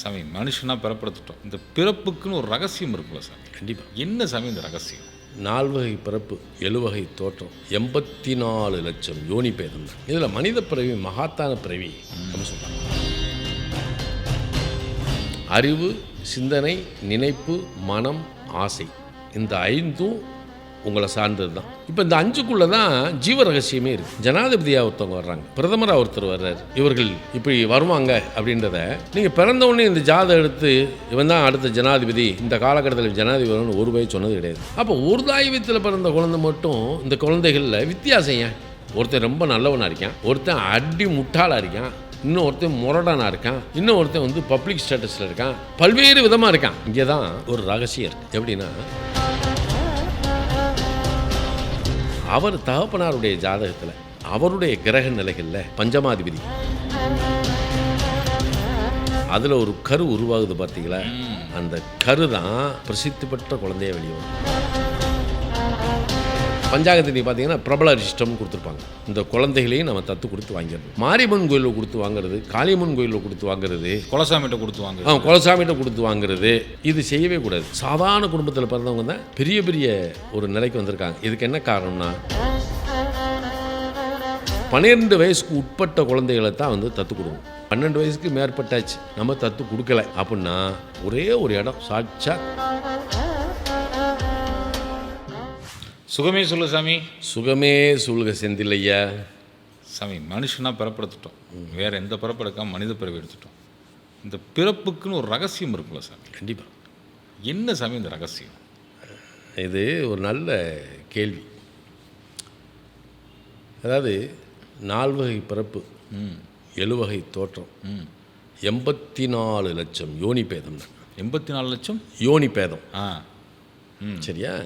சாமி மனுஷனாக பிறப்படுத்திட்டோம். இந்த பிறப்புக்குன்னு ஒரு ரகசியம் இருக்குல்ல சாமி. கண்டிப்பாக என்ன சாமி இந்த ரகசியம்? நால்வகை பிறப்பு எழுவகை தோற்றம். எண்பத்தி நாலு லட்சம் யோனி பேதம். இதில் மனித பிறவி மகாத்தான பிறவி அப்படின்னு சொல்கிறாங்க அறிவு சிந்தனை நினைப்பு மனம் ஆசை. இந்த ஐந்தும் உங்களை சார்ந்தது தான். இப்போ இந்த அஞ்சுக்குள்ளே தான் ஜீவ ரகசியமே இருக்குது ஜனாதிபதியாக ஒருத்தவங்க வர்றாங்க. பிரதமராக ஒருத்தர் வர்றார். இவர்கள் இப்படி வருவாங்க அப்படின்றத நீங்கள் பிறந்தவுடனே இந்த ஜாதகம் எடுத்து இவன் தான் அடுத்த ஜனாதிபதி இந்த காலகட்டத்தில் ஜனாதிபதி ஒரு பய சொன்னது கிடையாது. அப்போ ஒரு தாய்வத்தில் பிறந்த குழந்தை மட்டும் இந்த குழந்தைகளில் வித்தியாசம் ஏன்? ஒருத்தன் ரொம்ப நல்லவனாக இருக்கான் ஒருத்தன் அடி முட்டாளாக இருக்கான் இன்னும் ஒருத்தன் முரடானா இருக்கான் இன்னும் ஒருத்தன் வந்து பப்ளிக் ஸ்டேட்டஸில் இருக்கான் பல்வேறு விதமாக இருக்கான். இங்கே தான் ஒரு ரகசியம் இருக்குது எப்படின்னா அவர் தகப்பனாருடைய ஜாதகத்தில் அவருடைய கிரக நிலைகளில் பஞ்சமாதிபதி. அதில் ஒரு கரு உருவாகுது பார்த்தீங்களா அந்த கரு தான் பிரசித்தி பெற்ற குழந்தைய வெளியே வரும் பஞ்சாங்கத்தை பார்த்தீங்கன்னா பிரபல அரிஷ்டம்னு கொடுத்துருப்பாங்க. இந்த குழந்தைகளையும் நம்ம தத்து கொடுத்து வாங்கிடுறது மாரியம்மன் கோயிலில் கொடுத்து வாங்குறது காளியம்மன் கோயிலில் கொடுத்து வாங்குறது. குலசாமிகிட்ட கொடுத்து வாங்க ஆ குலசாமிகிட்ட கொடுத்து வாங்குறது. இது செய்யவே கூடாது. சாதாரண குடும்பத்தில் பிறந்தவங்க தான் பெரிய பெரிய ஒரு நிலைக்கு வந்திருக்காங்க. இதுக்கு என்ன காரணம்னா பன்னிரெண்டு வயசுக்கு உட்பட்ட குழந்தைகளை தான் வந்து தத்து கொடுக்கும் பன்னெண்டு வயசுக்கு மேற்பட்டாச்சு. நம்ம தத்து கொடுக்கல அப்படின்னா ஒரே ஒரு இடம் சாட்சா சுகமே சொல்லு சாமி. சுகமே சூழ்க செந்தில்லையா சாமி மனுஷனாக பிறப்படுத்திட்டோம். வேற எந்த பிறப்பு எடுக்காம மனித பிறவி எடுத்துட்டோம். இந்த பிறப்புக்குன்னு ஒரு ரகசியம் இருக்குல்ல சாமி. கண்டிப்பாக என்ன சாமி இந்த ரகசியம்? இது ஒரு நல்ல கேள்வி. அதாவது நால்வகை பிறப்பு. ம். எழுவகை தோற்றம். ம். எண்பத்தி நாலு லட்சம் யோனி பேதம் எண்பத்தி நாலு லட்சம்? யோனி பேதம். ஆ. ம். சரியா?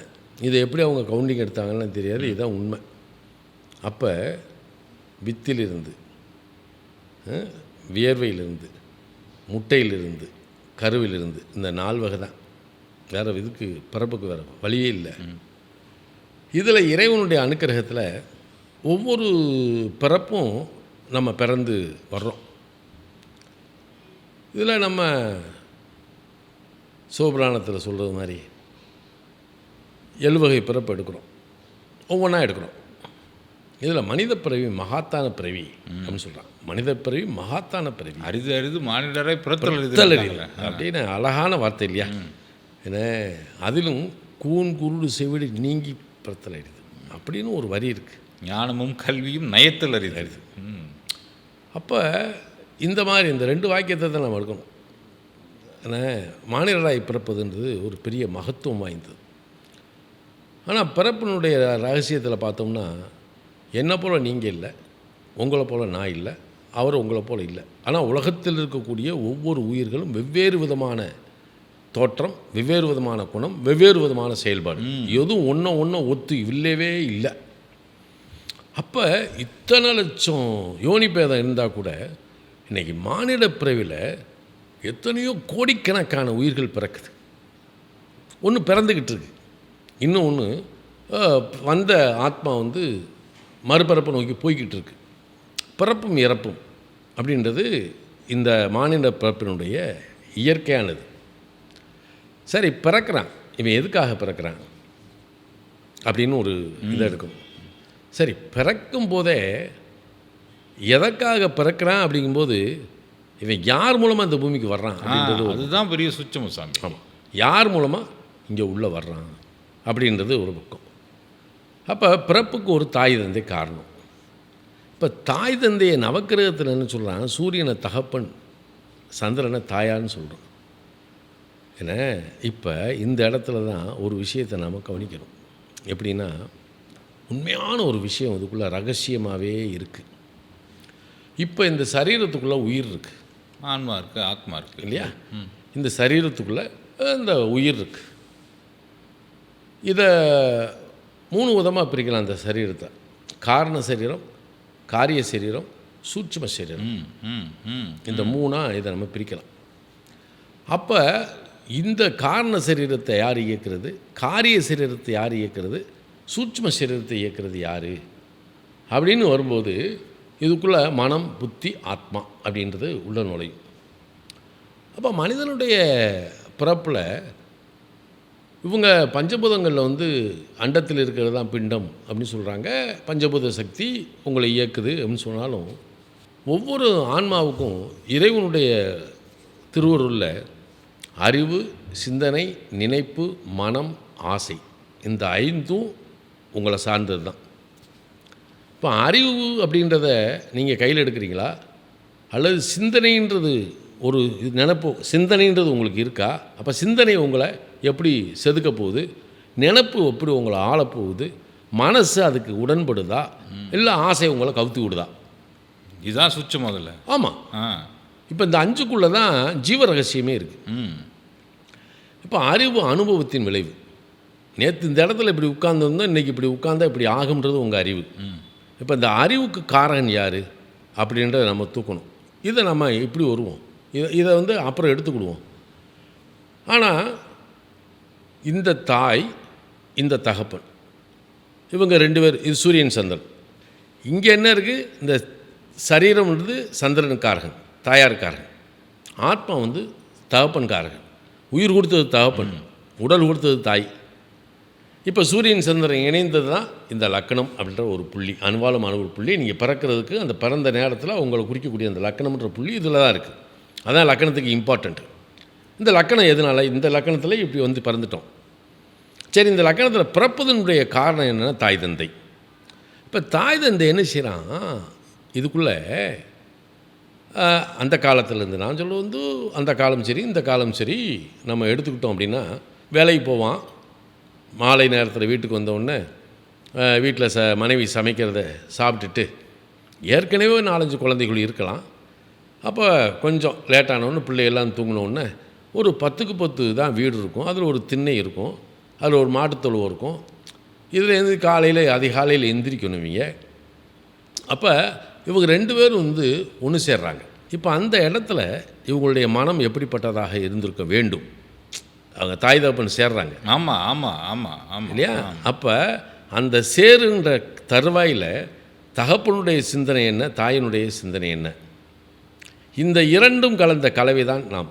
இதை எப்படி அவங்க கவுண்டிங் எடுத்தாங்கன்னு தெரியாது. இதுதான் உண்மை. அப்போ வித்திலிருந்து வியர்வையிலிருந்து முட்டையிலிருந்து கருவிலிருந்து இந்த நால் வகை தான். வேறு இதுக்கு பிறப்புக்கு வேறு வழியே இல்லை. இதில் இறைவனுடைய அனுக்கிரகத்தில் ஒவ்வொரு பிறப்பும் நம்ம பிறந்து வர்றோம். இதில் நம்ம சிவபுராணத்தில் சொல்கிறது மாதிரி எழுவகை பிறப்பு எடுக்கிறோம். ஒவ்வொன்றா எடுக்கிறோம். இதில் மனித பிறவி மகாத்தான பிறவி அப்படின்னு சொல்கிறான் மனித பிறவி மகாத்தான பிறவி. அரிது அரிது மானிடரை பிறத்தல் அரிது அப்படின்னு அழகான வார்த்தை இல்லையா? ஏன்னா அதிலும் கூன் குருடு செவிடு நீங்கி பிறத்தல் அறிது அப்படின்னு ஒரு வரி இருக்குது ஞானமும் கல்வியும் நயத்தல் அரிது. ம். அப்போ இந்த மாதிரி இந்த ரெண்டு வாக்கியத்தை தான் நம்ம எடுக்கணும். ஏன்னா மாநிலராய் பிறப்பதுன்றது ஒரு பெரிய மகத்துவம் வாய்ந்தது. ஆனால் பிறப்பினுடைய ரகசியத்தில் பார்த்தோம்னா என்னை போல் நீங்கள் இல்லை உங்களை போல் நான் இல்லை அவர் உங்களை போல் இல்லை. ஆனால் உலகத்தில் இருக்கக்கூடிய ஒவ்வொரு உயிர்களும் வெவ்வேறு விதமான தோற்றம் வெவ்வேறு விதமான குணம் வெவ்வேறு விதமான செயல்பாடு. எதுவும் ஒன்றை ஒன்றை ஒத்து இல்லவே இல்லை. அப்போ இத்தனை லட்சம் யோனி பேதம் இருந்தால் கூட இன்றைக்கி மானிட பிறவியில் எத்தனையோ கோடிக்கணக்கான உயிர்கள் பிறக்குது. ஒன்று பிறந்துக்கிட்டு இருக்கு. இன்னும் ஒன்று வந்த ஆத்மா வந்து மறுபிறப்பை நோக்கி போய்கிட்டு இருக்கு பிறப்பும் இறப்பும் அப்படின்றது இந்த மானிட பிறப்பினுடைய இயற்கையானது. சரி பிறக்கிறான். இவன் எதுக்காக பிறக்கிறான்? அப்படின்னு ஒரு இதை எடுக்கணும் சரி பிறக்கும் போதே எதற்காக பிறக்கிறான் அப்படிங்கும்போது இவன் யார் மூலமாக இந்த பூமிக்கு வர்றான் அப்படின்றது அதுதான் பெரிய சுச்சம் சாமி. ஆமாம் யார் மூலமாக இங்கே உள்ளே வர்றான்? அப்படின்றது ஒரு பக்கம். அப்போ பிறப்புக்கு ஒரு தாய் தந்தை காரணம். இப்போ தாய் தந்தையை நவக்கிரகத்தில் என்ன சொல்கிறான் சூரியனை தகப்பன் சந்திரனை தாயான்னு சொல்கிறான் ஏன்னா இப்போ இந்த இடத்துல தான் ஒரு விஷயத்தை நாம் கவனிக்கணும். எப்படின்னா உண்மையான ஒரு விஷயம் இதுக்குள்ளே ரகசியமாகவே இருக்குது இப்போ இந்த சரீரத்துக்குள்ளே உயிர் இருக்குது ஆன்மா இருக்கு ஆத்மா இருக்கு. இல்லையா? இந்த சரீரத்துக்குள்ளே இந்த உயிர் இருக்கு. இதை மூணு விதமாக பிரிக்கலாம் அந்த சரீரத்தை. காரண சரீரம் காரிய சரீரம் சூட்சும சரீரம். ம் ம் ம் இந்த மூணாக இதை நம்ம பிரிக்கலாம். அப்போ இந்த காரண சரீரத்தை யார் இயக்கிறது? காரிய சரீரத்தை யார் இயக்கிறது? சூட்சும சரீரத்தை இயக்கிறது யார்? அப்படின்னு வரும்போது இதுக்குள்ளே மனம் புத்தி ஆத்மா அப்படின்றது உள்ள நுழையும். அப்போ மனிதனுடைய பிறப்பில் இவங்க பஞ்சபூதங்களில் வந்து அண்டத்தில் இருக்கிறது தான் பிண்டம் அப்படின்னு சொல்கிறாங்க பஞ்சபூத சக்தி உங்களை இயக்குது அப்படின்னு சொன்னாலும் ஒவ்வொரு ஆன்மாவுக்கும் இறைவனுடைய திருவருளில் அறிவு சிந்தனை நினைப்பு மனம் ஆசை இந்த ஐந்தும் உங்களை சார்ந்தது தான். இப்போ அறிவு அப்படின்றத நீங்கள் கையில் எடுக்கிறீங்களா? அல்லது சிந்தனைன்றது ஒரு இது நினப்பு சிந்தனைன்றது உங்களுக்கு இருக்கா? அப்போ சிந்தனை உங்களை எப்படி செதுக்க போகுது? நினப்பு எப்படி உங்களை ஆளப்போகுது மனசு அதுக்கு உடன்படுதா? இல்லை ஆசை உங்களை கவுத்தி விடுதா? இதுதான் சுவிட்ச் முதல்ல. ஆமாம் இப்போ இந்த அஞ்சுக்குள்ளே தான் ஜீவ ரகசியமே இருக்குது இப்போ அறிவு அனுபவத்தின் விளைவு. நேற்று இந்த இடத்துல இப்படி உட்கார்ந்துருந்தோம் இன்றைக்கி இப்படி உட்கார்ந்தா இப்படி ஆகுன்றது உங்கள் அறிவு. இப்போ இந்த அறிவுக்கு காரகன் யார்? அப்படின்றத நம்ம தூக்கணும். இதை நம்ம இப்படி வருவோம். இதை இதை வந்து அப்புறம் எடுத்துக்கிடுவோம். ஆனால் இந்த தாய் இந்த தகப்பன். இவங்க ரெண்டு பேர் இது சூரியன் சந்திரன். இங்கே என்ன இருக்குது இந்த சரீரம் வந்து சந்திரனுக்காரகன் தாயாருக்காரகன். ஆத்மா வந்து தகப்பன்காரகன். உயிர் கொடுத்தது தகப்பன் உடல் கொடுத்தது தாய். இப்போ சூரியன் சந்திரன் இணைந்தது தான் இந்த லக்கணம் அப்படின்ற ஒரு புள்ளி அணுவாலும் அணு ஒரு புள்ளி. நீங்கள் பிறக்கிறதுக்கு அந்த பிறந்த நேரத்தில் உங்களை குறிக்கக்கூடிய அந்த லக்கணம்ன்ற புள்ளி இதில் தான் இருக்குது அதான் லக்கணத்துக்கு இம்பார்ட்டண்ட்டு இந்த லக்கணம் எதனால்? இந்த லக்கணத்தில் இப்படி வந்து பிறந்துட்டோம். சரி இந்த லக்கணத்தில் பிறப்பதனுடைய காரணம் என்னென்னா தாய் தந்தை. இப்போ தாய் தந்தை என்ன செய்கிறான் இதுக்குள்ளே அந்த காலத்துலேருந்து நான் சொல்ல வந்து அந்த காலம் சரி இந்த காலம் சரி நம்ம எடுத்துக்கிட்டோம் அப்படின்னா வேலைக்கு போவான். மாலை நேரத்தில் வீட்டுக்கு வந்தவுடனே வீட்டில் ச மனைவி சமைக்கிறத சாப்பிட்டுட்டு ஏற்கனவே நாலஞ்சு குழந்தைகள் இருக்கலாம். அப்போ கொஞ்சம் லேட்டானவுடனே பிள்ளையெல்லாம் தூங்கினோடனே ஒரு பத்துக்கு பத்து தான் வீடு இருக்கும். அதில் ஒரு திண்ணை இருக்கும். அதில் ஒரு மாட்டுத்தொழுவம் இருக்கும். இதில் இருந்து காலையில் அதிகாலையில் எந்திரிக்கணும் இவங்க. அப்போ இவங்க ரெண்டு பேரும் வந்து ஒன்று சேர்றாங்க. இப்போ அந்த இடத்துல இவங்களுடைய மனம் எப்படிப்பட்டதாக இருந்திருக்க வேண்டும்? அவங்க தாய் தகப்பன் சேர்றாங்க. ஆமாம் ஆமாம் ஆமாம் ஆமாம் இல்லையா? அப்போ அந்த சேருன்ற தருவாயில் தகப்பனுடைய சிந்தனை என்ன? தாயினுடைய சிந்தனை என்ன? இந்த இரண்டும் கலந்த கலவை தான் நாம்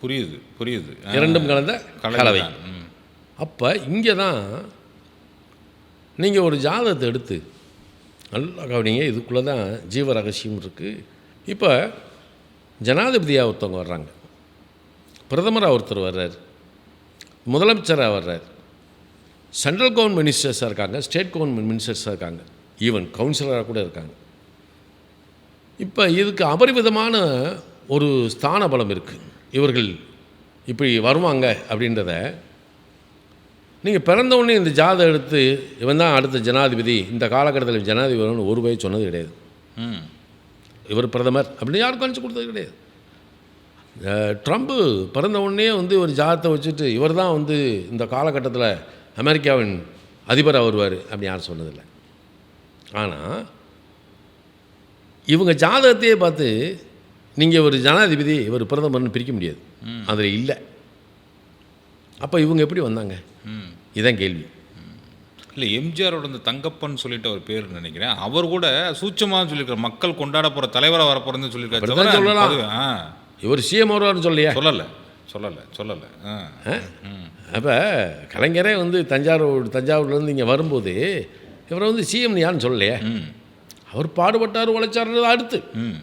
புரியுது புரியுது. இரண்டும் கலந்த கலவை. அப்போ இங்கே தான் நீங்கள் ஒரு ஜாதகத்தை எடுத்து நல்லா கவனிங்க. இதுக்குள்ளே தான் ஜீவ ரகசியம் இருக்குது இப்போ ஜனாதிபதியாக ஒருத்தவங்க வர்றாங்க. பிரதமராக ஒருத்தர் வர்றார். முதலமைச்சராக வர்றார். சென்ட்ரல் கவர்மெண்ட் மினிஸ்டர்ஸாக இருக்காங்க ஸ்டேட் கவர்மெண்ட் மினிஸ்டர்ஸாக இருக்காங்க. ஈவன் கவுன்சிலராக கூட இருக்காங்க. இப்போ இதுக்கு அபரிவிதமான ஒரு ஸ்தான பலம் இருக்குது இவர்கள் இப்படி வருவாங்க அப்படின்றத நீங்கள் பிறந்த உடனே இந்த ஜாதகம் எடுத்து இவன் தான் அடுத்த ஜனாதிபதி இந்த காலகட்டத்தில் ஜனாதிபதி வரும்னு ஒரு பய சொன்னது கிடையாது. ம். இவர் பிரதமர் அப்படின்னு யாருக்கும் அனுப்பிச்சு கொடுத்தது கிடையாது. ட்ரம்ப்பு பிறந்த உடனே வந்து ஒரு ஜாதத்தை வச்சுட்டு இவர் தான் வந்து இந்த காலகட்டத்தில் அமெரிக்காவின் அதிபராக வருவார் அப்படி யாரும் சொன்னதில்லை. ஆனால் இவங்க ஜாதகத்தையே பார்த்து நீங்கள் ஒரு ஜனாதிபதி இவர் பிரதமர்னு பிரிக்க முடியாது. அதில் இல்லை. அப்போ இவங்க எப்படி வந்தாங்க? ம். இதான் கேள்வி. இல்லை எம்ஜிஆரோட இந்த தங்கப்பன் சொல்லிட்டு ஒரு பேர் நினைக்கிறேன். அவர் கூட சூட்சமாக சொல்லியிருக்காரு. மக்கள் கொண்டாட போகிற தலைவராக வர சொல்லியிருக்காரு சொல்லலாம். இவர் சிஎம் வருவார்னு சொல்லையா சொல்லலை சொல்லலை சொல்லலை ஆ. அப்போ கலைஞரே வந்து தஞ்சாவூர் தஞ்சாவூர்லேருந்து இங்கே வரும்போது இவரை வந்து சிஎம் யாருன்னு சொல்லலையே? அவர் பாடுபட்டார் உழைச்சாருன்றது அடுத்து. ம்.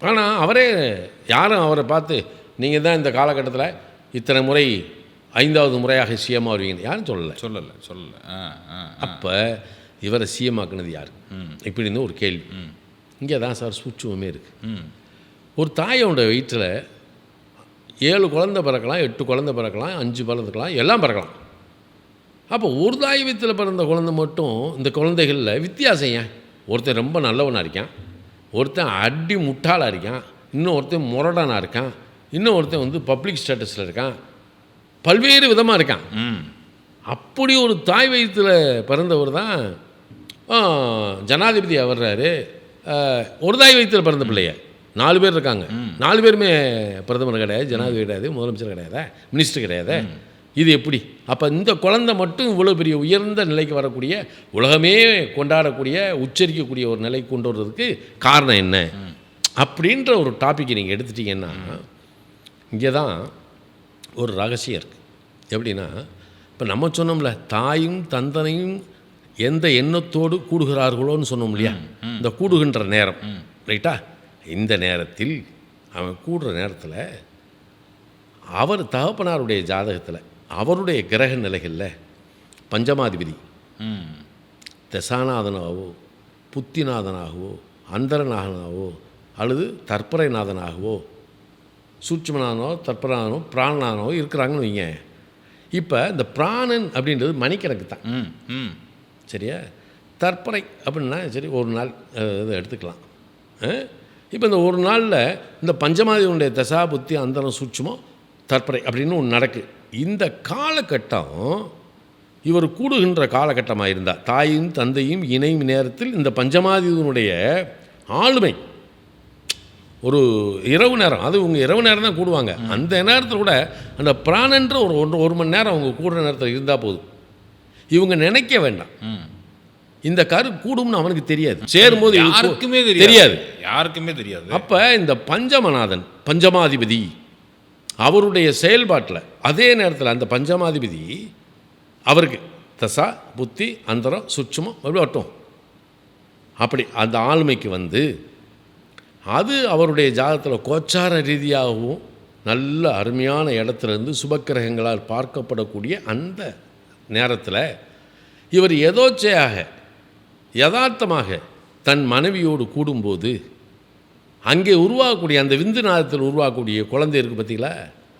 ஆனால் அவரே யாரும் அவரை பார்த்து நீங்கள் தான் இந்த காலகட்டத்தில் இத்தனை முறை ஐந்தாவது முறையாக சிஎம் வருவீங்க யாரும் சொல்லலை. சொல்லலை சொல்லலை. அப்போ இவரை சிஎம் ஆக்குனது யார்? ம். இப்படின்னு ஒரு கேள்வி. இங்கே தான் சார் சூட்சுமமே இருக்குது ஒரு தாயோட வயிற்றில் ஏழு குழந்தை பிறக்கலாம் எட்டு குழந்தை பிறக்கலாம் அஞ்சு பிறந்துக்கலாம் எல்லாம் பிறக்கலாம். அப்போ ஒரு தாய் வயிற்றில் பிறந்த குழந்தை மட்டும் இந்த குழந்தைகளில் வித்தியாசம் ஏன்? ஒருத்தன் ரொம்ப நல்லவனாக இருக்கான். ஒருத்தன் அடி முட்டாளாக இருக்கான் இன்னும் ஒருத்தன் முரடானாக இருக்கான் இன்னும் ஒருத்தன் வந்து பப்ளிக் ஸ்டேட்டஸில் இருக்கான் பல்வேறு விதமாக இருக்கான். ம். அப்படி ஒரு தாய் வயிற்றில் பிறந்தவர் தான் ஆ, ஜனாதிபதியாக வர்றாரு ஒரு தாய் வயிற்றில் பிறந்த பிள்ளைய. நாலு பேர் இருக்காங்க. நாலு பேருமே பிரதமர் கிடையாது ஜனாதிபதி கிடையாது முதலமைச்சர் கிடையாது மினிஸ்டர் கிடையாது. இது எப்படி? அப்போ இந்த குழந்தை மட்டும் இவ்வளோ பெரிய உயர்ந்த நிலைக்கு வரக்கூடிய உலகமே கொண்டாடக்கூடிய உச்சரிக்கக்கூடிய ஒரு நிலைக்கு கொண்டு வர்றதுக்கு காரணம் என்ன? அப்படின்ற ஒரு டாப்பிக்கை நீங்கள் எடுத்துட்டீங்கன்னா இங்கே தான் ஒரு ரகசியம் இருக்குது எப்படின்னா இப்போ நம்ம சொன்னோம்ல தாயும் தந்தனையும் எந்த எண்ணத்தோடு கூடுகிறார்களோன்னு சொன்னோம் இல்லையா? இந்த கூடுகின்ற நேரம் ரைட்டா? இந்த நேரத்தில் அவன் கூடுற நேரத்தில் அவர் தகப்பனாருடைய ஜாதகத்தில் அவருடைய கிரக நிலைகளில் பஞ்சமாதிபதி. ம். தசாநாதனாகவோ புத்திநாதனாகவோ அந்தரநாதனாகவோ அல்லது தற்பரைநாதனாகவோ சூட்சுமநாதனோ தற்பரநாதனோ பிராணநாதனோ இருக்கிறாங்கன்னு வைங்க. இப்போ இந்த பிராணன் அப்படின்றது மணிக்கணக்கு தான். சரியா? தற்பறை அப்படின்னா சரி ஒரு நாள் இதை எடுத்துக்கலாம். இப்போ இந்த ஒரு நாளில் இந்த பஞ்சமாதியுடைய தசா புத்தி அந்தரம் சூட்சுமம் தற்பறை அப்படின்னு ஒன்று நடக்கு. இந்த காலகட்டம் இவர் கூடுகின்ற காலகட்டமாக இருந்தால் தாயும் தந்தையும் இணையும் நேரத்தில் இந்த பஞ்சமாதியினுடைய ஆளுமை. ஒரு இரவு நேரம் அது உங்கள் இரவு நேரம் தான் கூடுவாங்க. அந்த நேரத்தில் கூட அந்த பிராணன்ற ஒரு ஒன்று ஒரு மணி நேரம் அவங்க கூடுற நேரத்தில் இருந்தால் போதும். இவங்க நினைக்க வேண்டாம். இந்த கரு கூடும்னு அவனுக்கு தெரியாது. சேரும்போது யாருக்குமே தெரியாது. யாருக்குமே தெரியாது. அப்போ இந்த பஞ்சமநாதன் பஞ்சமாதிபதி அவருடைய செயல்பாட்டில் அதே நேரத்தில் அந்த பஞ்சமாதிபதி அவருக்கு தசா புத்தி அந்தரம் சுட்சமம் எப்படி வட்டும் அப்படி அந்த ஆளுமைக்கு வந்து அது அவருடைய ஜாதகத்தில் கோச்சார ரீதியாகவும் நல்ல அருமையான இடத்துல இருந்து சுபக்கிரகங்களால் பார்க்கப்படக்கூடிய அந்த நேரத்தில் இவர் எதோச்சையாக யதார்த்தமாக தன் மனைவியோடு கூடும்போது அங்கே உருவாகக்கூடிய அந்த விந்து நாதத்தில் உருவாகக்கூடிய குழந்தை இருக்குது பார்த்தீங்களா?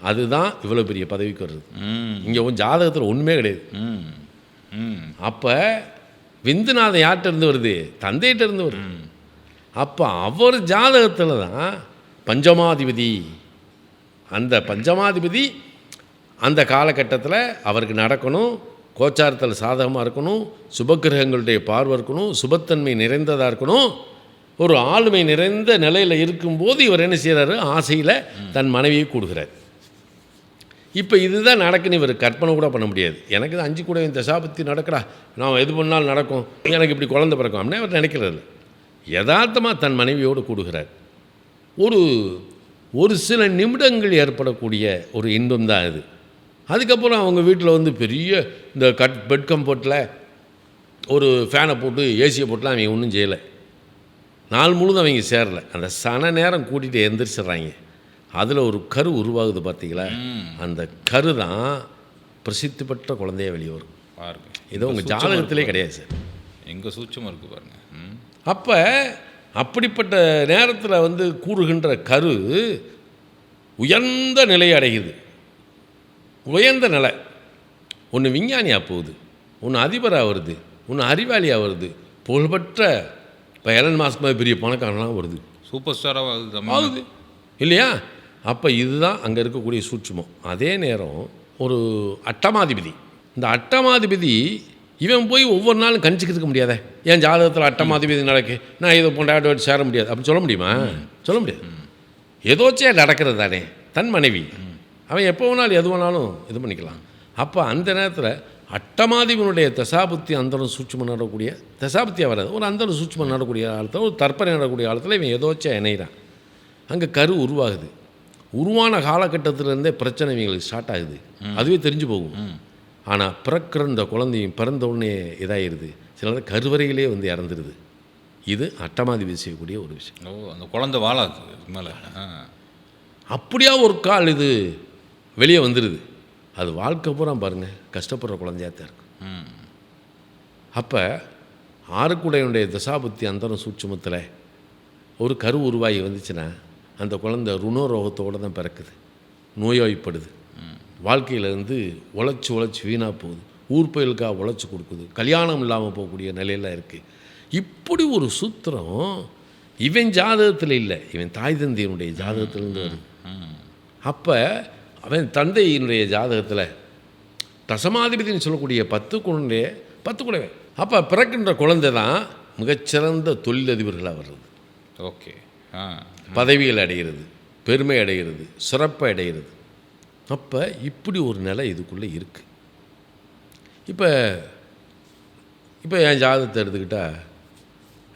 அதுதான் இவ்வளோ பெரிய பதவிக்கு வருது. ம். இங்கே உன் ஜாதகத்தில் ஒன்றுமே கிடையாது. ம். ம். அப்போ விந்துநாதம் யார்கிட்ட இருந்து வருது? தந்தையிட்ட இருந்து வருது அப்போ அவர் ஜாதகத்தில் தான் பஞ்சமாதிபதி. அந்த பஞ்சமாதிபதி அந்த காலகட்டத்தில் அவருக்கு நடக்கணும் கோச்சாரத்தில் சாதகமாக இருக்கணும் சுபக்கிரகங்களுடைய பார்வை இருக்கணும் சுபத்தன்மை நிறைந்ததாக இருக்கணும். ஒரு ஆளுமை நிறைந்த நிலையில் இருக்கும்போது இவர் என்ன செய்கிறாரு ஆசையில் தன் மனைவியை கூடுகிறார். இப்போ இதுதான் நடக்குன்னு இவர் கற்பனை கூட பண்ண முடியாது. எனக்கு தான் அஞ்சு கூட இந்த தசாபத்தி நடக்கிறா நான் எது பண்ணாலும் நடக்கும். எனக்கு இப்படி குழந்த பிறக்கும் அப்படின்னு அவர் நினைக்கிறது யதார்த்தமாக தன் மனைவியோடு கூடுகிறார். ஒரு ஒரு சில நிமிடங்கள் ஏற்படக்கூடிய ஒரு இன்பம் தான் இது. அதுக்கப்புறம் அவங்க வீட்டில் வந்து பெரிய இந்த கட் பெட் கம்போர்ட்டில் ஒரு ஃபேனை போட்டு ஏசியை போட்டுலாம் அவங்க ஒன்றும் செய்யலை. நாள் முழுதும் அவங்க சேரலை. அந்த சன நேரம் கூட்டிகிட்டு எந்திரிச்சிடுறாங்க. அதில் ஒரு கரு உருவாகுது பார்த்தீங்களா? அந்த கரு தான் பிரசித்தி பெற்ற குழந்தைய வெளியே வரும். பாருங்க. இது உங்கள் ஜாதகத்திலே கிடையாது சார். எங்க சூட்சமாக இருக்கு பாருங்க. ம். அப்போ அப்படிப்பட்ட நேரத்தில் வந்து கூறுகின்ற கரு உயர்ந்த நிலையை அடையுது. உயர்ந்த நிலை. ஒன்று விஞ்ஞானியாக போகுது. ஒன்று அதிபராக வருது. ஒன்று அறிவாளியாக வருது. புகழ்பெற்ற இப்போ எலன் மாஸ்க் மாதிரி பெரிய பணக்காரனாக வருது. சூப்பர் ஸ்டாராக ஆகுது. இல்லையா? அப்போ இதுதான் அங்கே இருக்கக்கூடிய சூட்சுமம். அதே நேரம் ஒரு அட்டமாதிபதி. இந்த அட்டமாதிபதி இவன் போய் ஒவ்வொரு நாளும் கணிச்சிக்கிட்டு இருக்க முடியாதே. என் ஜாதகத்தில் அட்டமாதிபதி நடக்கு. நான் இதை பொண்டாட்டி சேர முடியாது. அப்படின்னு சொல்ல முடியுமா? சொல்ல முடியாது. ஏதோச்சே நடக்கிறது தானே. தன் மனைவி. அவன் எப்போ வேணாலும் எது வேணாலும் இது பண்ணிக்கலாம். அப்போ அந்த நேரத்தில் அட்டமாதிபனுடைய தசாபுத்தி அந்தரம் சூட்சுமம் நடக்கூடிய தசாபுத்தியாக வராது. ஒரு அந்தரம் சூட்சுமம் நடக்கூடிய காலத்தில் ஒரு தற்பனை நடக்கூடிய காலத்தில் இவன் ஏதோச்சா இணைகிறான் அங்கே கரு உருவாகுது. உருவான காலகட்டத்திலேருந்தே பிரச்சனை இவங்களுக்கு ஸ்டார்ட் ஆகுது. அதுவே தெரிஞ்சு போகும். ஆனால் பிறக்கிற இந்த குழந்தையும் பிறந்த உடனே இதாகிடுது சில கருவறையிலே வந்து இறந்துருது. இது அட்டமாதிபதி செய்யக்கூடிய ஒரு விஷயம். ஓ அந்த குழந்தை வாழாது மேலே. அப்படியா ஒரு கால் இது வெளியே வந்துடுது அது வாழ்க்கை பூரா பாருங்கள் கஷ்டப்படுற குழந்தையாக தான் இருக்கும் ம். அப்போ ஆறுக்குடையனுடைய தசாபுத்தி அந்தரம் சூட்சுமத்தில் ஒரு கரு உருவாகி வந்துச்சுன்னா அந்த குழந்தை ருணோரோகத்தோடு தான் பிறக்குது. நோய்வாய்ப்படுது வாழ்க்கையில இருந்து உழைச்சி உழைச்சி வீணாக போகுது. ஊர் பயலுக்காக உழைச்சி கொடுக்குது. கல்யாணம் இல்லாமல் போகக்கூடிய நிலையில் இருக்குது இப்படி ஒரு சூத்திரம் இவன் ஜாதகத்தில் இல்லை. இவன் தாய் தந்தையினுடைய ஜாதகத்திலேருந்து வருது. அப்போ அவன் தந்தையினுடைய ஜாதகத்தில் தசமாதிபதினு சொல்லக்கூடிய பத்து குழந்தைய பத்து குழந்தை அப்போ பிறக்கின்ற குழந்தை தான் மிகச்சிறந்த தொழிலதிபர்களாக வர்றது ஓகே. பதவிகள் அடைகிறது பெருமை அடைகிறது சிறப்பு அடைகிறது. அப்போ இப்படி ஒரு நிலை இதுக்குள்ளே இருக்குது இப்போ இப்போ என் ஜாதகத்தை எடுத்துக்கிட்டால்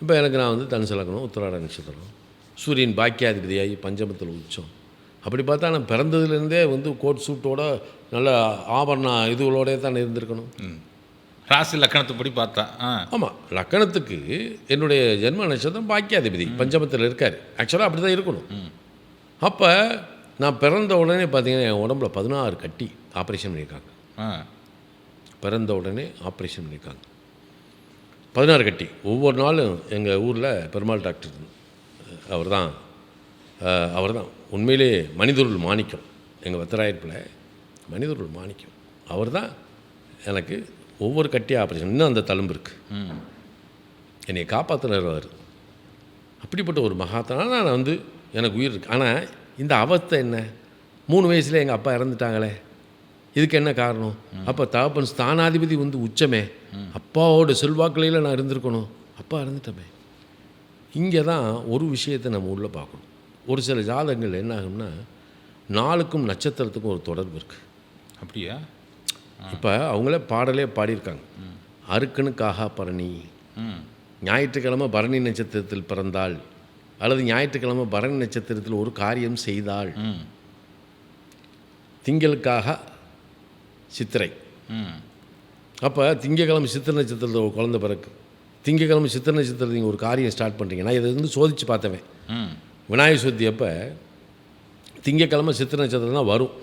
இப்போ எனக்கு நான் வந்து தனுசு லக்னம் உத்திராட நட்சத்திரம் சூரியன் பாக்கியாதிபதியாகி பஞ்சமத்தில் உச்சம். அப்படி பார்த்தா நான் பிறந்ததுலேருந்தே வந்து கோட் சூட்டோட நல்ல ஆபரண இதுகளோடே தான் இருந்திருக்கணும். ராசி லக்கணத்துப்படி பார்த்தா ஆமாம் லக்கணத்துக்கு என்னுடைய ஜென்ம நட்சத்திரம் பாக்கியாதிபதி பஞ்சமத்தில் இருக்கார். ஆக்சுவலாக அப்படி தான் இருக்கணும். அப்போ நான் பிறந்த உடனே பார்த்தீங்கன்னா என் உடம்புல பதினாறு கட்டி ஆப்ரேஷன் பண்ணியிருக்காங்க. பிறந்த உடனே ஆப்ரேஷன் பண்ணியிருக்காங்க. பதினாறு கட்டி. ஒவ்வொரு நாளும் எங்கள் ஊரில் பெருமாள் டாக்டர் அவர் தான் அவர் தான் உண்மையிலே மனிதருள் மாணிக்கம். எங்கள் வத்தராயிருப்பில் மனிதருள் மாணிக்கம். அவர் தான் எனக்கு ஒவ்வொரு கட்டி ஆப்ரேஷன் இன்னும் அந்த தழும்பு இருக்குது என்னை காப்பாற்றினர் அவர். அப்படிப்பட்ட ஒரு மகாத்தனா நான் வந்து எனக்கு உயிர் இருக்கு. ஆனால் இந்த அவஸ்தை என்ன? மூணு வயசில் எங்கள் அப்பா இறந்துட்டாங்களே. இதுக்கு என்ன காரணம்? அப்போ தகப்பன் ஸ்தானாதிபதி வந்து உச்சமே. அப்பாவோட செல்வாக்குலையில் நான் இருந்திருக்கணும். அப்பா இறந்துட்டமே. இங்கே தான் ஒரு விஷயத்தை நம்ம உள்ளே பார்க்கணும். ஒரு சில ஜாதகங்கள் என்ன ஆகும்னா நாளுக்கும் நட்சத்திரத்துக்கும் ஒரு தொடர்பு இருக்குது அப்படியா? இப்போ அவங்களே பாடலே பாடியிருக்காங்க. அருக்கனுக்காக பரணி. ம். ஞாயிற்றுக்கிழமை பரணி நட்சத்திரத்தில் பிறந்தாள். அல்லது ஞாயிற்றுக்கிழமை பரணி நட்சத்திரத்தில் ஒரு காரியம் செய்தாள். திங்களுக்காக சித்திரை. ம். அப்போ திங்கக்கிழமை சித்திரை நட்சத்திரத்தில் ஒரு குழந்தை பிறக்கு. திங்கக்கிழமை சித்திரை நட்சத்திரத்தில் நீங்கள் ஒரு காரியம் ஸ்டார்ட் பண்ணுறீங்க நான் இதை வந்து சோதித்து பார்த்தவன். ம் விநாயகர் சதுர்த்தி அப்போ திங்கக்கிழமை சித்திரை நட்சத்திரம் தான் வரும்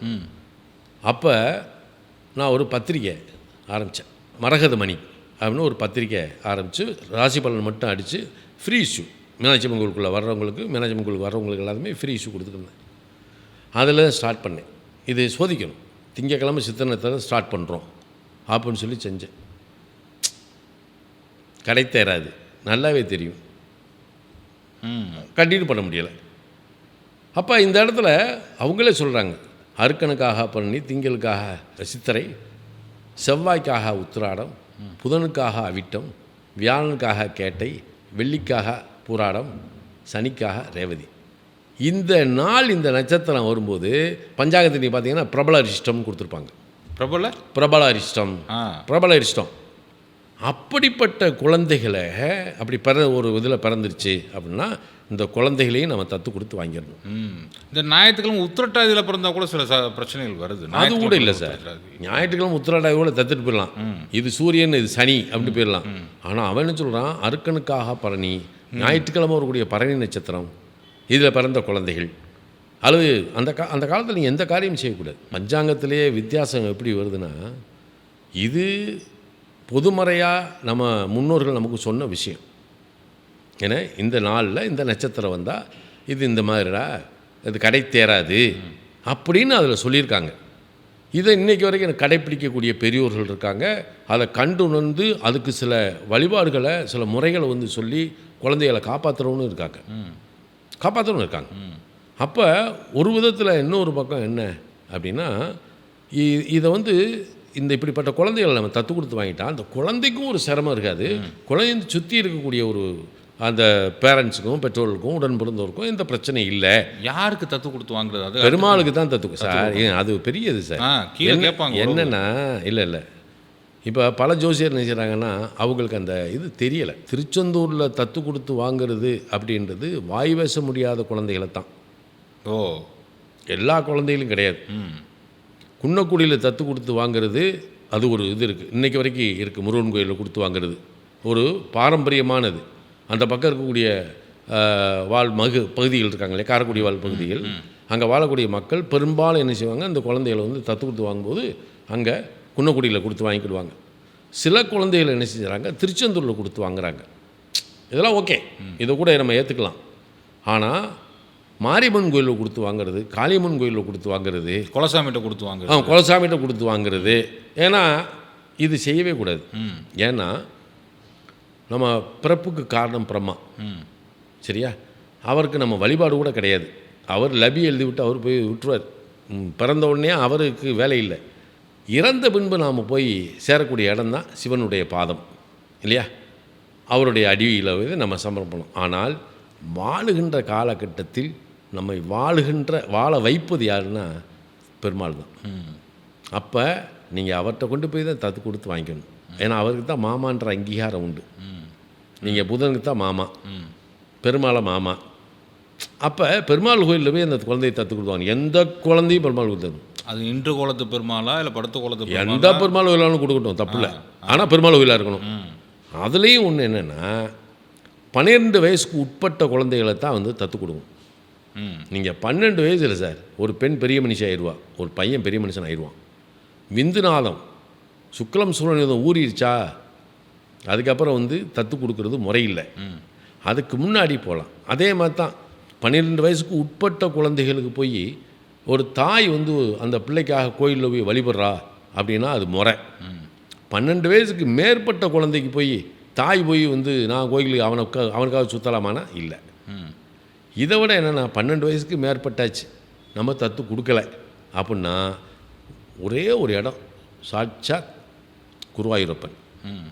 அப்போ நான் ஒரு பத்திரிக்கை ஆரம்பித்தேன் மரகத மணி அப்படின்னு ஒரு பத்திரிக்கை ஆரம்பித்து ராசி பலன் மட்டும் அடித்து ஃப்ரீ இஷ்யூ மீனாட்சி அம்மன் கோயிலுக்குள்ளே வர்றவங்களுக்கு மீனாட்சி அம்மன் கோயிலுக்கு வர்றவங்களுக்கு எல்லாருமே ஃப்ரீ இஷ்யூ கொடுத்துருந்தேன் அதில் ஸ்டார்ட் பண்ணேன். இது சோதிக்கணும். திங்கக்கிழமை சித்தனத்தை ஸ்டார்ட் பண்ணுறோம் அப்படின்னு சொல்லி செஞ்சேன். கடை தேராது நல்லாவே தெரியும். கண்டினியூ பண்ண முடியலை. அப்போ இந்த இடத்துல அவங்களே சொல்கிறாங்க அருக்கனுக்காக பரணி திங்களுக்காக சித்திரை செவ்வாய்க்காக உத்திராடம் புதனுக்காக அவிட்டம் வியாழனுக்காக கேட்டை வெள்ளிக்காக பூராடம் சனிக்காக ரேவதி. இந்த நாள் இந்த நட்சத்திரம் வரும்போது பஞ்சாங்கத்தை நீ பார்த்தீங்கன்னா பிரபல அரிஷ்டம்னு கொடுத்துருப்பாங்க. பிரபல? பிரபல அரிஷ்டம். பிரபல அரிஷ்டம். அப்படிப்பட்ட குழந்தைகளை அப்படி பிற ஒரு இதில் பிறந்துருச்சு அப்படின்னா இந்த குழந்தைகளையும் நம்ம தத்து கொடுத்து வாங்கிடணும். இந்த ஞாயிற்றுக்கிழமை உத்திரட்டாதியில் பிறந்தா கூட சில பிரச்சனைகள் வருது. அது கூட இல்லை சார். உத்திரட்டாதி. ஞாயிற்றுக்கிழமை உத்திராடாய் கூட தத்துட்டு போயிடலாம். இது சூரியன் இது சனி அப்படி போயிடலாம். ஆனால் அவன் என்ன சொல்கிறான் அருக்கனுக்காக பரணி ஞாயிற்றுக்கிழமை வரக்கூடிய பரணி நட்சத்திரம் இதில் பிறந்த குழந்தைகள். அல்லது அந்த கா அந்த காலத்தில் நீங்கள் எந்த காரியம் செய்யக்கூடாது. பஞ்சாங்கத்திலேயே வித்தியாசம் எப்படி வருதுன்னா இது பொதுமறையாக நம்ம முன்னோர்கள் நமக்கு சொன்ன விஷயம். ஏன்னா இந்த நாளில் இந்த நட்சத்திரம் வந்தால் இது இந்த மாதிரிடா இது கடை தேராது அப்படின்னு அதில் சொல்லியிருக்காங்க. இதை இன்றைக்கி வரைக்கும் எனக்கு கடைப்பிடிக்கக்கூடிய பெரியோர்கள் இருக்காங்க. அதை கண்டு உணர்ந்து அதுக்கு சில வழிபாடுகளை சில முறைகளை வந்து சொல்லி குழந்தைகளை காப்பாற்றுறவனும் இருக்காங்க. ம் காப்பாற்றணும் இருக்காங்க. அப்போ ஒரு விதத்தில் இன்னொரு பக்கம் என்ன அப்படின்னா இ- இதை வந்து இந்த இப்படிப்பட்ட குழந்தைகளை நம்ம தத்து கொடுத்து வாங்கிட்டா அந்த குழந்தைக்கும் ஒரு சிரமம் இருக்காது. குழந்தைய சுற்றி இருக்கக்கூடிய ஒரு அந்த பேரண்ட்ஸுக்கும் பெற்றோர்களுக்கும் உடன் பிறந்தோருக்கும் எந்த பிரச்சனையும் இல்லை. யாருக்கு தத்து கொடுத்து வாங்குறது? அது பெருமாளுக்கு தான் தத்து சார் அது சார். கீழே என்ன- கேட்பாங்க என்னன்னா இல்லை இல்லை. இப்போ பல ஜோசியர் என்ன செய்கிறாங்கன்னா அவங்களுக்கு அந்த இது தெரியலை. திருச்செந்தூரில் தத்து கொடுத்து வாங்குறது அப்படின்றது வாய் பேச முடியாத குழந்தைகளை தான். ஓ. எல்லா குழந்தைகளும் கிடையாது. குன்னக்குடியில் தத்து கொடுத்து வாங்குறது அது ஒரு இது இருக்குது இன்றைக்கி வரைக்கும் இருக்குது முருகன் கோயிலில் கொடுத்து வாங்குறது. ஒரு பாரம்பரியமானது. அந்த பக்கம் இருக்கக்கூடிய வாழ் மகு பகுதிகள் இருக்காங்களே காரக்குடி வாழ் பகுதிகள் அங்கே வாழக்கூடிய மக்கள் பெரும்பாலும் என்ன செய்வாங்க? அந்த குழந்தைகளை வந்து தத்து கொடுத்து வாங்கும்போது அங்கே குன்னக்குடியில் கொடுத்து வாங்கிக்கிடுவாங்க. சில குழந்தைகள் என்ன செஞ்சாங்க திருச்செந்தூரில் கொடுத்து வாங்குறாங்க. இதெல்லாம் ஓகே. இதை கூட நம்ம ஏற்றுக்கலாம் ஆனால் மாரியம்மன் கோயிலில் கொடுத்து வாங்குறது காளியம்மன் கோயிலில் கொடுத்து வாங்குறது குலசாமிகிட்ட கொடுத்து வாங்குறது. அவன் குலசாமிகிட்ட கொடுத்து வாங்குறது. ஏன்னா இது செய்யவே கூடாது. ம். ஏன்னா நம்ம பிறப்புக்கு காரணம் பிரம்மா. ம். சரியா? அவருக்கு நம்ம வழிபாடு கூட கிடையாது. அவர் லபி எழுதி விட்டு அவர் போய் விட்டுருவார். பிறந்த உடனே அவருக்கு வேலை இல்லை. இறந்த பின்பு நாம் போய் சேரக்கூடிய இடம்தான் சிவனுடைய பாதம். இல்லையா? அவருடைய அடியில் நம்ம சமர்ப்பணம். ஆனால் வாழுகின்ற காலகட்டத்தில் நம்மை வாழுகின்ற வாழ வைப்பது யாருன்னா பெருமாள் தான் அப்போ நீங்கள் அவர்கிட்ட கொண்டு போய் தான் தத்து கொடுத்து வாங்கிக்கணும். ஏன்னா அவருக்கு தான் மாமான்ற அங்கீகாரம் உண்டு. நீங்கள் புதனுக்கு தான் மாமா. பெருமாளை மாமா. அப்போ பெருமாள் கோயிலில் போய் அந்த குழந்தையை தத்து கொடுத்தாங்க எந்த குழந்தையும் பெருமாள் கொடுத்தாங்க அது இன்று கோலத்து பெருமாளா இல்லை படுத்த கோலத்து எந்த பெருமாளா கோயிலாலும் கொடுக்கட்டும் தப்பு இல்லை ஆனால் பெருமாள் கோயிலாக இருக்கணும். அதுலேயும் ஒன்று என்னென்னா பன்னிரெண்டு வயசுக்கு உட்பட்ட குழந்தைகளை தான் வந்து தத்து கொடுக்கும் நீங்கள் பன்னெண்டு வயசு இல்லை சார் ஒரு பெண் பெரிய மனுஷன் ஆயிடுவா ஒரு பையன் பெரிய மனுஷன் ஆயிடுவான். விந்துநாதம் சுக்லம் சூழநிதம் ஊறிடுச்சா? அதுக்கப்புறம் வந்து தத்து கொடுக்கறது முறையில்லை. ம் அதுக்கு முன்னாடி போகலாம் அதே மாதிரி தான் பன்னிரெண்டு வயசுக்கு உட்பட்ட குழந்தைகளுக்கு போய் ஒரு தாய் வந்து அந்த பிள்ளைக்காக கோயிலில் போய் வழிபடுறா அப்படின்னா அது முறை. ம் பன்னெண்டு வயசுக்கு மேற்பட்ட குழந்தைக்கு போய் தாய் போய் வந்து நான் கோயிலுக்கு அவனுக்கு அவனுக்காக சுற்றலாமானா இல்லை. இதை விட என்னென்னா பன்னெண்டு வயசுக்கு மேற்பட்டாச்சு. நம்ம தத்து கொடுக்கல. அப்படின்னா ஒரே ஒரு இடம் சாட்சாத் குருவாயூரப்பன். ம்.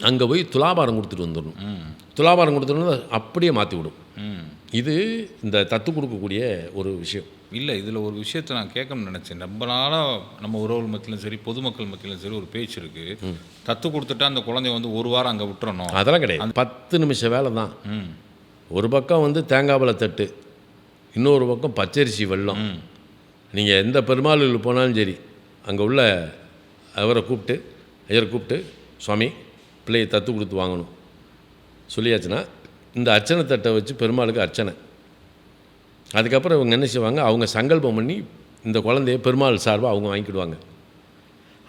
அங்கே போய் துலாபாரம் கொடுத்துட்டு வந்துடணும். ம். துலாபாரம் கொடுத்துட்டு அப்படியே மாற்றி விடும் ம். இது இந்த தத்து கொடுக்கக்கூடிய ஒரு விஷயம். இல்லை இதில் ஒரு விஷயத்தை நான் கேட்கணும்னு நினச்சேன். ரொம்ப நாளாக நம்ம உறவுகள் மத்தியிலும் சரி பொதுமக்கள் மத்தியிலும் சரி ஒரு பேச்சு இருக்குது தத்து கொடுத்துட்டா அந்த குழந்தைய வந்து ஒரு வாரம் அங்கே விட்டுறணும். அதெல்லாம் கிடையாது. பத்து நிமிஷம் வேலை தான். ம். ஒரு பக்கம் வந்து தேங்காய் தட்டு இன்னொரு பக்கம் பச்சரிசி வெல்லம். ம். நீங்கள் எந்த பெருமாளில் போனாலும் சரி அங்கே உள்ள அவரை கூப்பிட்டு ஐயரை கூப்பிட்டு சுவாமி பிள்ளையை தத்து கொடுத்து வாங்கணும். சொல்லியாச்சுன்னா இந்த அர்ச்சனை தட்டை வச்சு பெருமாளுக்கு அர்ச்சனை. அதுக்கப்புறம் இவங்க என்ன செய்வாங்க அவங்க சங்கல்பம் பண்ணி இந்த குழந்தைய பெருமாள் சார்பாக அவங்க வாங்கிக்கிடுவாங்க.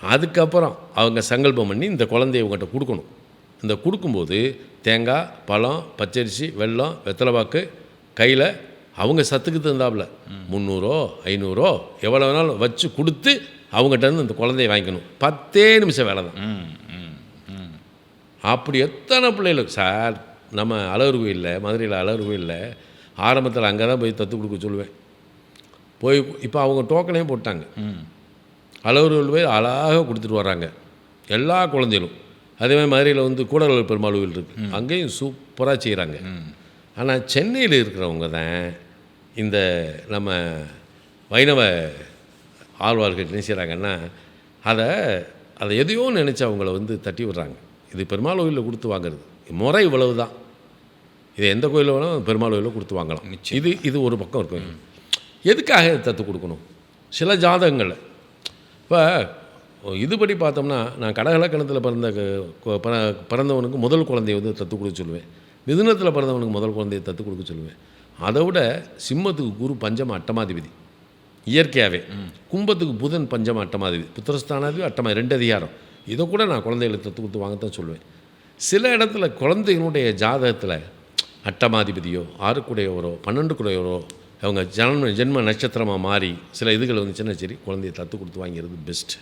அதுக்கப்புறம் அவங்க சங்கல்பம் பண்ணி இந்த குழந்தைய இவங்ககிட்ட கொடுக்கணும். இந்த கொடுக்கும்போது தேங்காய் பழம் பச்சரிசி வெல்லம் வெத்தலைப்பாக்கு கையில் அவங்க சத்துக்கு தந்தாப்புல முந்நூறோ ஐநூறோ எவ்வளோ வேணாலும் வச்சு கொடுத்து அவங்ககிட்ட இருந்து இந்த குழந்தைய வாங்கிக்கணும். பத்தே நிமிஷம் வேலை தான். அப்படி எத்தனை பிள்ளைகளுக்கு சார் நம்ம அழகர் கோயிலில் மதுரையில் அழகர் கோயிலில் ஆரம்பத்தில் அங்கே தான் போய் தத்து கொடுக்க சொல்லுவேன். போய் இப்போ அவங்க டோக்கனையும் போட்டாங்க. ம். அழகர்கள் போய் அழகாக கொடுத்துட்டு வர்றாங்க. எல்லா குழந்தைகளும். அதே மாதிரி மதுரையில் வந்து கூடலூர் பெருமாள் கோயில் இருக்குது அங்கேயும் சூப்பராக செய்கிறாங்க ஆனால் சென்னையில் இருக்கிறவங்க தான் இந்த நம்ம வைணவ ஆழ்வார்கள் என்ன செய்கிறாங்கன்னா அதை அதை எதையோ நினச்சி அவங்கள வந்து தட்டி விடுறாங்க. இது பெருமாள் கோயிலில் கொடுத்து வாங்குறது. முறை இவ்வளவு தான் இது எந்த கோயிலில் வேணாலும் பெருமாள் கோயிலில் கொடுத்து வாங்கலாம். இது இது ஒரு பக்கம் இருக்கும். எதுக்காக தத்து கொடுக்கணும்? சில ஜாதகங்களில். இப்போ இதுபடி பார்த்தோம்னா நான் கடகலக்கணத்தில் பிறந்த பிறந்தவனுக்கு முதல் குழந்தைய வந்து தத்து கொடுக்க சொல்லுவேன். மிதுனத்தில் பிறந்தவனுக்கு முதல் குழந்தையை தத்து கொடுக்க சொல்லுவேன். அதை விட சிம்மத்துக்கு குரு பஞ்சம அட்டமாதிபதி. இயற்கையாகவே கும்பத்துக்கு புதன் பஞ்சம அட்டமாதிபதி. புத்திரஸ்தானாதிபதி அட்டமா ரெண்டு அதிகாரம். இதை கூட நான் குழந்தைகளுக்கு தத்து கொடுத்து வாங்கத்தான் சொல்லுவேன். சில இடத்துல குழந்தைகளுடைய ஜாதகத்தில் அட்டமாதிபதியோ ஆறுக்குடையவரோ பன்னெண்டுக்குடையவரோ அவங்க ஜன்ம ஜென்ம நட்சத்திரமாக மாறி சில இதுகள் வந்துச்சுன்னா சரி குழந்தைய தத்து கொடுத்து வாங்கிறது பெஸ்ட்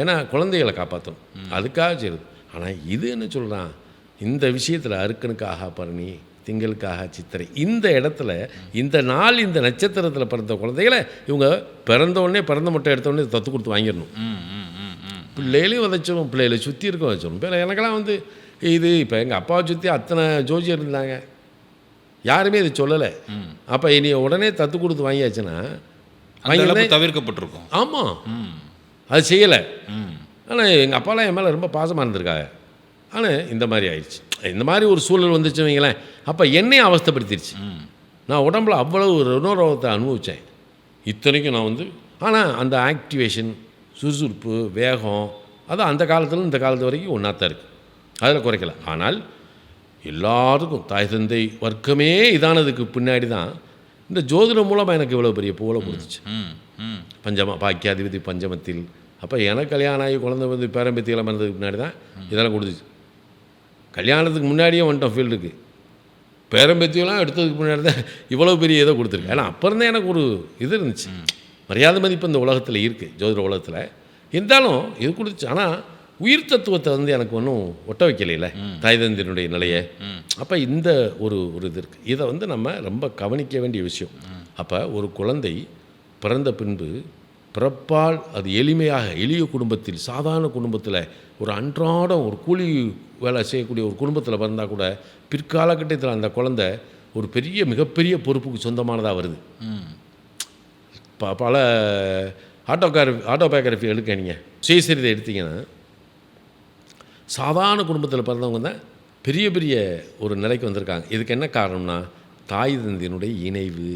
ஏன்னா குழந்தைகளை காப்பாற்றணும் அதுக்காக செய்யுது ஆனால் இது என்ன சொல்கிறான் இந்த விஷயத்தில் அருக்கனுக்காக பரணி திங்களுக்காக சித்திரை. இந்த இடத்துல இந்த நாள் இந்த நட்சத்திரத்தில் பிறந்த குழந்தைகளை இவங்க பிறந்த உடனே பிறந்த முட்டை எடுத்த உடனே தத்து கொடுத்து வாங்கிடணும். பிள்ளைகளையும் விதைச்சிடும் பிள்ளைகளை சுற்றி இருக்க வச்சிடும் இப்போ எனக்கெல்லாம் வந்து இது இப்போ எங்கள் அப்பாவை சுற்றி அத்தனை ஜோசியர் இருந்தாங்க. யாருமே இதை சொல்லலை. அப்போ இனி உடனே தத்து கொடுத்து வாங்கியாச்சுன்னா தவிர்க்கப்பட்டிருக்கும். ஆமாம் அது செய்யலை. ஆனால் எங்கள் அப்பாலாம் என் மேலே ரொம்ப பாசமாக இருந்திருக்காங்க. ஆனால் இந்த மாதிரி ஆயிடுச்சு. இந்த மாதிரி ஒரு சூழல் வந்துச்சு வைங்களேன். அப்போ என்னையும் அவஸ்தைப்படுத்திடுச்சு நான் உடம்புல அவ்வளவு ருணரோகத்தை அனுபவித்தேன் இத்தனைக்கும் நான் வந்து ஆனால் அந்த ஆக்டிவேஷன் சுறுசுறுப்பு வேகம் அது அந்த காலத்துல இந்த காலத்து வரைக்கும் ஒன்றா தான் இருக்குது அதில் குறைக்கல. ஆனால் எல்லாருக்கும் தாய் தந்தை வர்க்கமே இதானதுக்கு பின்னாடி தான் இந்த ஜோதிடம் மூலமாக எனக்கு இவ்வளோ பெரிய புகழை கொடுத்துச்சு. பஞ்சம பாக்கியாதிபதி பஞ்சமத்தில் அப்போ எனக்கு கல்யாணம் ஆகி குழந்தை வந்து பேரம்பத்தியெல்லாம் மறந்ததுக்கு முன்னாடி தான் இதெல்லாம் கொடுத்துச்சு. கல்யாணத்துக்கு முன்னாடியே வந்துட்டோம் ஃபீல்டுக்கு பேரம்பத்தியெல்லாம் எடுத்ததுக்கு முன்னாடி தான் இவ்வளோ பெரிய இதை கொடுத்துருக்கு ஏன்னா அப்போ இருந்தே எனக்கு ஒரு இது இருந்துச்சு. மரியாதை மதிப்பு இந்த உலகத்தில் இருக்குது ஜோதிட உலகத்தில். இருந்தாலும் இது கொடுத்துச்சு. ஆனால் உயிர் தத்துவத்தை வந்து எனக்கு ஒன்றும் ஒட்ட வைக்கலையில தாய் தந்தையினுடைய நிலையை. அப்போ இந்த ஒரு ஒரு இது இருக்குது இதை வந்து நம்ம ரொம்ப கவனிக்க வேண்டிய விஷயம். அப்போ ஒரு குழந்தை பிறந்த பின்பு பிறப்பால் அது எளிமையாக எளிய குடும்பத்தில் சாதாரண குடும்பத்தில் ஒரு அன்றாடம் ஒரு கூலி வேலை செய்யக்கூடிய ஒரு குடும்பத்தில் பிறந்தால் கூட பிற்காலகட்டத்தில் அந்த குழந்தை ஒரு பெரிய மிகப்பெரிய பொறுப்புக்கு சொந்தமானதாக வருது. ப பல ஆட்டோகிராஃபி ஆட்டோபயோகிராஃபி எடுக்க நீங்கள் சுயசரிதை எடுத்தீங்கன்னா சாதாரண குடும்பத்தில் பிறந்தவங்க தான் பெரிய பெரிய ஒரு நிலைக்கு வந்திருக்காங்க. இதுக்கு என்ன காரணம்னா தாய் தந்தையினுடைய இணைவு.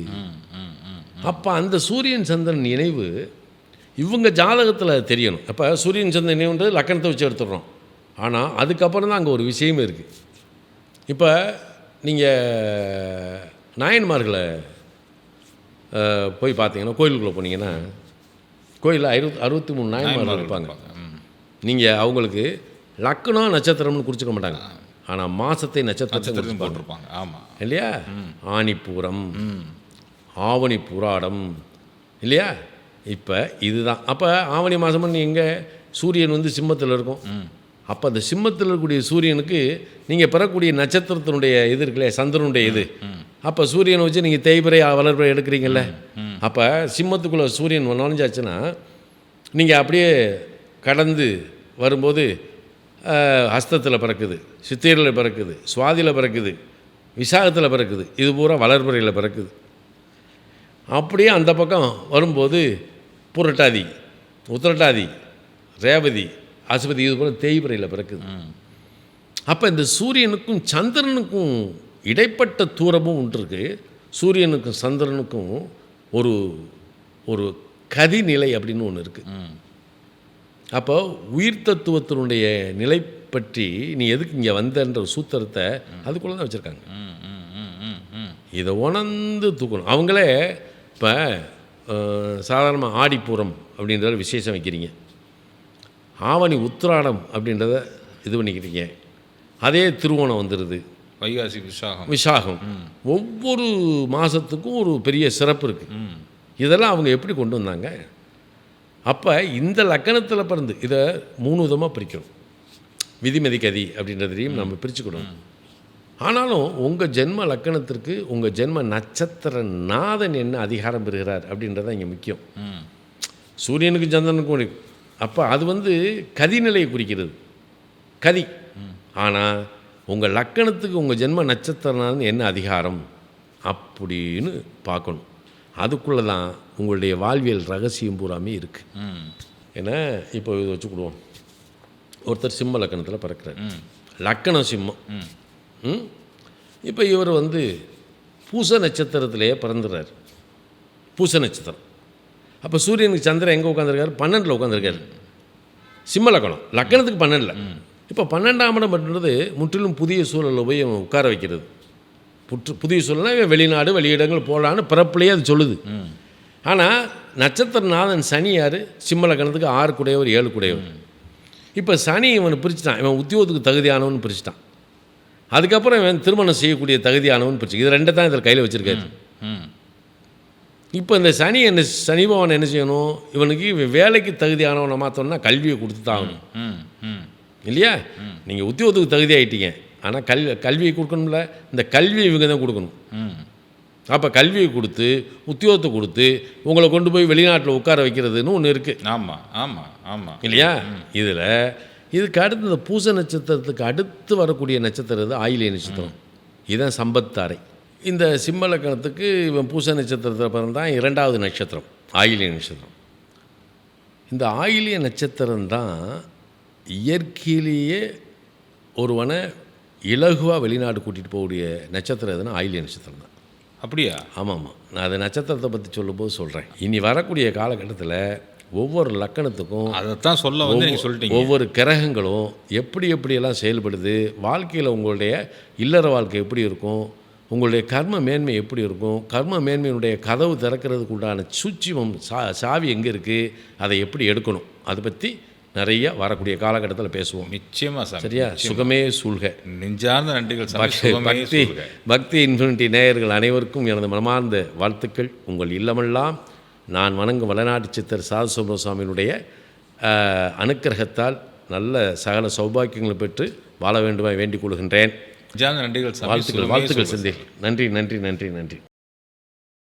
அப்போ அந்த சூரியன் சந்திரன் இணைவு இவங்க ஜாதகத்தில் தெரியணும். அப்போ சூரியன் சந்திரன் இணைவுன்றது லக்கணத்தை வச்சு எடுத்துடுறோம். ஆனால் அதுக்கப்புறம் தான் அங்கே ஒரு விஷயமே இருக்குது இப்போ நீங்கள் நாயன்மார்களை போய் பார்த்தீங்கன்னா கோயிலுக்குள்ளே போனீங்கன்னா கோயிலில் அறுபத் அறுபத்தி மூணு நாயன்மார்கள் இருப்பாங்க. நீங்கள் அவங்களுக்கு லக்கணம் நட்சத்திரம்னு குறிச்சிக்க மாட்டாங்க. ஆனால் மாசத்தை நட்சத்திரத்தை போட்டிருப்பாங்க. ஆமாம் இல்லையா? ஆணிப்பூரம் ஆவணி புராடம் இல்லையா? இப்போ இதுதான். அப்போ ஆவணி மாதம் எங்கே? சூரியன் வந்து சிம்மத்தில் இருக்கும். அப்போ அந்த சிம்மத்தில் இருக்கக்கூடிய சூரியனுக்கு நீங்கள் பெறக்கூடிய நட்சத்திரத்தினுடைய இது இருக்குல்ல சந்திரனுடைய இது. அப்போ சூரியனை வச்சு நீங்கள் தேய்பிறை வளர்பிறை எடுக்கிறீங்கல்ல. அப்போ சிம்மத்துக்குள்ளே சூரியன் நுழைஞ்சாச்சுன்னா நீங்கள் அப்படியே கடந்து வரும்போது ஹஸ்தத்தில் பிறக்குது சித்திரையில் பிறக்குது சுவாதியில் பிறக்குது விசாகத்தில் பிறக்குது இது பூரா வளர்பிறையில் பிறக்குது. அப்படியே அந்த பக்கம் வரும்போது புரட்டாதி உத்திரட்டாதி ரேவதி அசுபதி இது போல தேய்பிறையில் பிறக்குது. அப்போ இந்த சூரியனுக்கும் சந்திரனுக்கும் இடைப்பட்ட தூரமும் ஒன்று இருக்கு. சூரியனுக்கும் சந்திரனுக்கும் ஒரு ஒரு கதிநிலை அப்படின்னு ஒன்று இருக்குது அப்போ உயிர் தத்துவத்தினுடைய நிலை பற்றி நீ எதுக்கு இங்கே வந்தன்ற ஒரு சூத்திரத்தை அதுக்குள்ளே தான் வச்சுருக்காங்க. இதை உணர்ந்து தூக்கணும். அவங்களே இப்போ சாதாரணமாக ஆடிப்பூரம் அப்படின்றத விசேஷம் வைக்கிறீங்க. ஆவணி உத்திராடம் அப்படின்றத இது பண்ணிக்கிறீங்க அதே திருவோணம் வந்துடுது வைகாசி விசாகம். விசாகம். ஒவ்வொரு மாதத்துக்கும் ஒரு பெரிய சிறப்பு இருக்குது இதெல்லாம் அவங்க எப்படி கொண்டு வந்தாங்க? அப்போ இந்த லக்கணத்தில் பிறந்து இதை மூணு விதமாக பிரிக்கணும் விதிமதி கதி அப்படின்றதையும் நம்ம பிரிச்சுக்கணும். ஆனாலும் உங்கள் ஜென்ம லக்கணத்திற்கு உங்கள் ஜென்ம நட்சத்திர நாதன் என்ன அதிகாரம் பெறுகிறார் அப்படின்றத இங்கே முக்கியம். சூரியனுக்கும் சந்திரனுக்கும் இருக்கு அப்போ அது வந்து கதிநிலையை குறிக்கிறது. கதி. ஆனால் உங்கள் லக்கணத்துக்கு உங்கள் ஜென்ம நட்சத்திரநாதன் என்ன அதிகாரம் அப்படின்னு பார்க்கணும். அதுக்குள்ளே தான் உங்களுடைய வாழ்வியல் ரகசியம் பூராமே இருக்குது ஏன்னா இப்போ இதை வச்சுக்கிடுவோம் ஒருத்தர் சிம்ம லக்கணத்தில் பிறக்கிறார். லக்கணம் சிம்மம். இப்போ இவர் வந்து பூச நட்சத்திரத்திலேயே பிறந்துடுறார் பூச நட்சத்திரம். அப்போ சூரியனுக்கு சந்திரன் எங்கே உட்காந்துருக்காரு பன்னெண்டில் உட்காந்துருக்காரு சிம்ம லக்கணம் லக்கணத்துக்கு பன்னெண்டில். இப்போ பன்னெண்டாம் இடம் அப்படின்றது முற்றிலும் புதிய சூழலில் போய் உட்கார வைக்கிறது. புற்று புதிய சூழல்னா இவன் வெளிநாடு வெளியிடங்கள் போகலான்னு பிறப்புலேயே அது சொல்லுது. ஆனால் நட்சத்திரநாதன் சனி யார்? சிம்ம லக்கணத்துக்கு ஆறு குடையவர் ஏழு குடையவர். இப்போ சனி இவனை பிரிச்சுட்டான். இவன் உத்தியோகத்துக்கு தகுதியானவன் பிரிச்சுட்டான். அதுக்கப்புறம் இவன் திருமணம் செய்யக்கூடிய தகுதியானவன் பிரிச்சு. இது ரெண்டை தான் இதில் கையில் வச்சுருக்காரு. ம் இப்போ இந்த சனி என்ன சனி பகவான் என்ன செய்யணும்? இவனுக்கு இவன் வேலைக்கு தகுதியானவனை மாற்றணும்னா கல்வியை கொடுத்து தான் ஆகணும். ம் ம். இல்லையா? நீங்கள் உத்தியோகத்துக்கு தகுதி ஆயிட்டீங்க ஆனால் கல்வி கல்வியை கொடுக்கணும்ல. இந்த கல்வி இவங்க தான் கொடுக்கணும். ம். அப்போ கல்வியை கொடுத்து உத்தியோகத்தை கொடுத்து உங்களை கொண்டு போய் வெளிநாட்டில் உட்கார வைக்கிறதுன்னு ஒன்று இருக்குது ஆமாம் ஆமாம் ஆமாம் இல்லையா? இதில் இதுக்கு அடுத்து இந்த பூச நட்சத்திரத்துக்கு அடுத்து வரக்கூடிய நட்சத்திரம் இது ஆயிலிய நட்சத்திரம். இதுதான் சம்பத்தாரை. இந்த சிம்ம லக்கணத்துக்கு இவன் பூச நட்சத்திரத்தில் பிறந்தான் இரண்டாவது நட்சத்திரம் ஆயிலிய நட்சத்திரம். இந்த ஆயிலிய நட்சத்திரம் தான் இயற்கையிலேயே ஒருவனை இலகுவாக வெளிநாடு கூட்டிகிட்டு போகக்கூடிய நட்சத்திரம் எதுனா ஆயிலிய நட்சத்திரம் தான் அப்படியா? ஆமாம். ஆமாம் நான் அந்த நட்சத்திரத்தை பற்றி சொல்லும்போது சொல்கிறேன் இனி வரக்கூடிய காலகட்டத்தில் ஒவ்வொரு லக்கணத்துக்கும் அதைத்தான் சொல்ல வந்து நீங்கள் சொல்லிட்டீங்க. ஒவ்வொரு கிரகங்களும் எப்படி எப்படியெல்லாம் செயல்படுது வாழ்க்கையில் உங்களுடைய இல்லற வாழ்க்கை எப்படி இருக்கும் உங்களுடைய கர்ம மேன்மை எப்படி இருக்கும் கர்ம மேன்மையினுடைய கதவு திறக்கிறதுக்கு உண்டான சூட்சிமம் சா சாவி எங்கே இருக்குது அதை எப்படி எடுக்கணும் அதை பற்றி நிறைய வரக்கூடிய காலகட்டத்தில் பேசுவோம். நிச்சயமா சாமி சரியா? சுகமே சூழ்க. நெஞ்சார்ந்த நன்றிகள் பக்தி. பக்தி இன்ஃபினிட்டி நேயர்கள் அனைவருக்கும் எனது மனமார்ந்த வாழ்த்துக்கள். உங்கள் இல்லமெல்லாம் நான் வணங்கும் வளநாட்டு சித்தர் சாது சுப்பிரமணியனுடைய அனுக்கிரகத்தால் நல்ல சகல சௌபாக்கியங்களை பெற்று வாழ வேண்டுமாய் வேண்டிக் கொள்கின்றேன். வாழ்த்துக்கள் வாழ்த்துக்கள். செந்தில் நன்றி நன்றி நன்றி நன்றி.